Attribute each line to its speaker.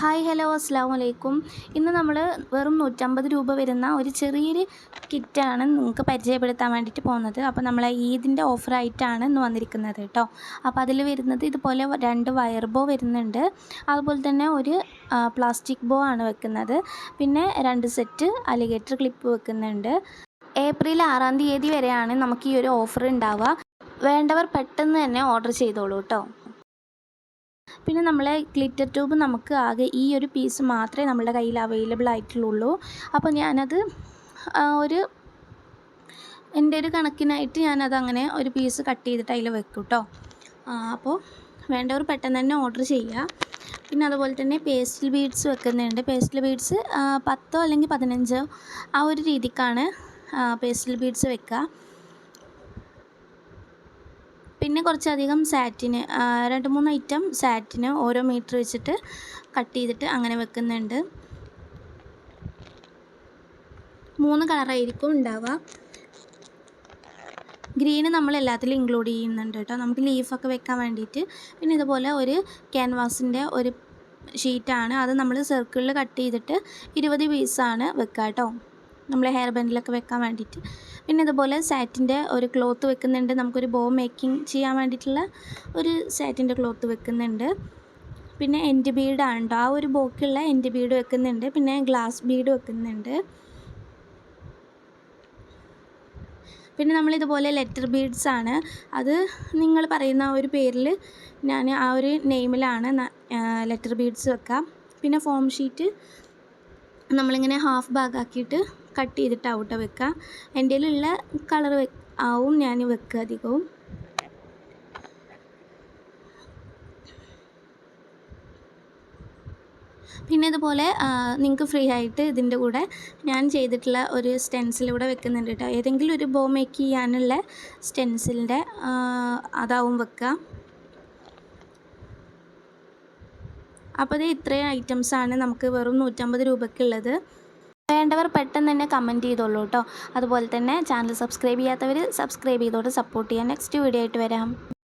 Speaker 1: Hi hello അസ്സാം വലൈക്കും ഇന്ന് നമ്മൾ വെറും നൂറ്റമ്പത് രൂപ വരുന്ന ഒരു ചെറിയൊരു കിറ്റാണ് നിങ്ങൾക്ക് പരിചയപ്പെടുത്താൻ വേണ്ടിയിട്ട് പോകുന്നത്. അപ്പോൾ നമ്മൾ ഈദിന്റെ ഓഫറായിട്ടാണ് ഇന്ന് വന്നിരിക്കുന്നത് കേട്ടോ. അപ്പോൾ അതിൽ വരുന്നത് ഇതുപോലെ രണ്ട് വയർ ബോ വരുന്നുണ്ട്. അതുപോലെ തന്നെ ഒരു പ്ലാസ്റ്റിക് ബോ ആണ് വെക്കുന്നത്. പിന്നെ രണ്ട് സെറ്റ് അലിഗേറ്റർ ക്ലിപ്പ് വെക്കുന്നുണ്ട്. ഏപ്രിൽ ആറാം തീയതി വരെയാണ് നമുക്ക് ഈ ഒരു ഓഫർ ഉണ്ടാവുക. വേണ്ടവർ പെട്ടെന്ന് തന്നെ ഓർഡർ ചെയ്തോളൂ കേട്ടോ. പിന്നെ നമ്മളെ ഗ്ലിറ്റർ ട്യൂബ് നമുക്ക് ആകെ ഈ ഒരു പീസ് മാത്രമേ നമ്മളുടെ കയ്യിൽ അവൈലബിൾ ആയിട്ടുള്ളൂ. അപ്പോൾ ഞാനത് ഒരു എന്റെ ഒരു കണക്കിനായിട്ട് ഞാനത് അങ്ങനെ ഒരു പീസ് കട്ട് ചെയ്തിട്ട് അതിൽ വെക്കും കേട്ടോ അപ്പോൾ വേണ്ടവർ പെട്ടെന്ന് തന്നെ ഓർഡർ ചെയ്യുക പിന്നെ അതുപോലെ തന്നെ പേസ്റ്റൽ ബീഡ്സ് വെക്കുന്നുണ്ട്. പേസ്റ്റൽ ബീഡ്സ് പത്തോ അല്ലെങ്കിൽ പതിനഞ്ചോ ആ ഒരു രീതിക്കാണ് പേസ്റ്റൽ ബീഡ്സ് വെക്കുക പിന്നെ കുറച്ചധികം സാറ്റിന് രണ്ട് മൂന്ന് ഐറ്റം സാറ്റിന് ഓരോ മീറ്റർ വെച്ചിട്ട് കട്ട് ചെയ്തിട്ട് അങ്ങനെ വെക്കുന്നുണ്ട്. മൂന്ന് കളറായിരിക്കും ഉണ്ടാവുക. ഗ്രീന് നമ്മൾ എല്ലാത്തിലും ഇൻക്ലൂഡ് ചെയ്യുന്നുണ്ട് കേട്ടോ. നമുക്ക് ലീഫൊക്കെ വെക്കാൻ വേണ്ടിയിട്ട്. പിന്നെ ഇതുപോലെ ഒരു ക്യാൻവാസിന്റെ ഒരു ഷീറ്റാണ് അത് നമ്മൾ സർക്കിളിൽ കട്ട് ചെയ്തിട്ട് ഇരുപത് പീസാണ് വെക്കുക കേട്ടോ. നമ്മൾ ഹെയർ ബാൻഡിലൊക്കെ വെക്കാൻ വേണ്ടിയിട്ട്. പിന്നെ ഇതുപോലെ സാറ്റിന്റെ ഒരു ക്ലോത്ത് വെക്കുന്നുണ്ട്. നമുക്കൊരു ബോ മേക്കിംഗ് ചെയ്യാൻ വേണ്ടിയിട്ടുള്ള ഒരു സാറ്റിന്റെ ക്ലോത്ത് വെക്കുന്നുണ്ട്. പിന്നെ എൻഡ് ബീഡാണ് കേട്ടോ ആ ഒരു ബോക്കുള്ള എൻഡ് ബീഡ് വെക്കുന്നുണ്ട്. പിന്നെ ഗ്ലാസ് ബീഡ് വെക്കുന്നുണ്ട്. പിന്നെ നമ്മളിതുപോലെ ലെറ്റർ ബീഡ്സ് ആണ്. അത് നിങ്ങൾ പറയുന്ന ആ ഒരു പേരിൽ ഞാൻ ആ ഒരു നെയിമിലാണ് ലെറ്റർ ബീഡ്സ് വെക്കാം. പിന്നെ ഫോം ഷീറ്റ് നമ്മളിങ്ങനെ ഹാഫ് ഭാഗമാക്കിയിട്ട് കട്ട് ചെയ്തിട്ട് ഔട്ട വെക്കുക എന്റെ ഉള്ള കളർ ആവും ഞാൻ വെക്കുക അധികവും. പിന്നെ ഇതുപോലെ നിങ്ങൾക്ക് ഫ്രീ ആയിട്ട് ഇതിന്റെ കൂടെ ഞാൻ ചെയ്തിട്ടുള്ള ഒരു സ്റ്റെൻസിലൂടെ വെക്കുന്നുണ്ട് കേട്ടോ ഏതെങ്കിലും ഒരു ബോ മേക്ക് ചെയ്യാനുള്ള സ്റ്റെൻസിലിന്റെ അതാവും വെക്കുക അപ്പോൾ ഇത് ഇത്രയും ഐറ്റംസാണ് നമുക്ക് വെറും നൂറ്റമ്പത് രൂപയ്ക്കുള്ളത് വേണ്ടവർ പെട്ടെന്ന് തന്നെ കമന്റ് ചെയ്തോളൂ കേട്ടോ. അതുപോലെ തന്നെ ചാനൽ സബ്സ്ക്രൈബ് ചെയ്യാത്തവർ സബ്സ്ക്രൈബ് ചെയ്തോട്ട് സപ്പോർട്ട് ചെയ്യാം നെക്സ്റ്റ് വീഡിയോ ആയിട്ട് വരാം.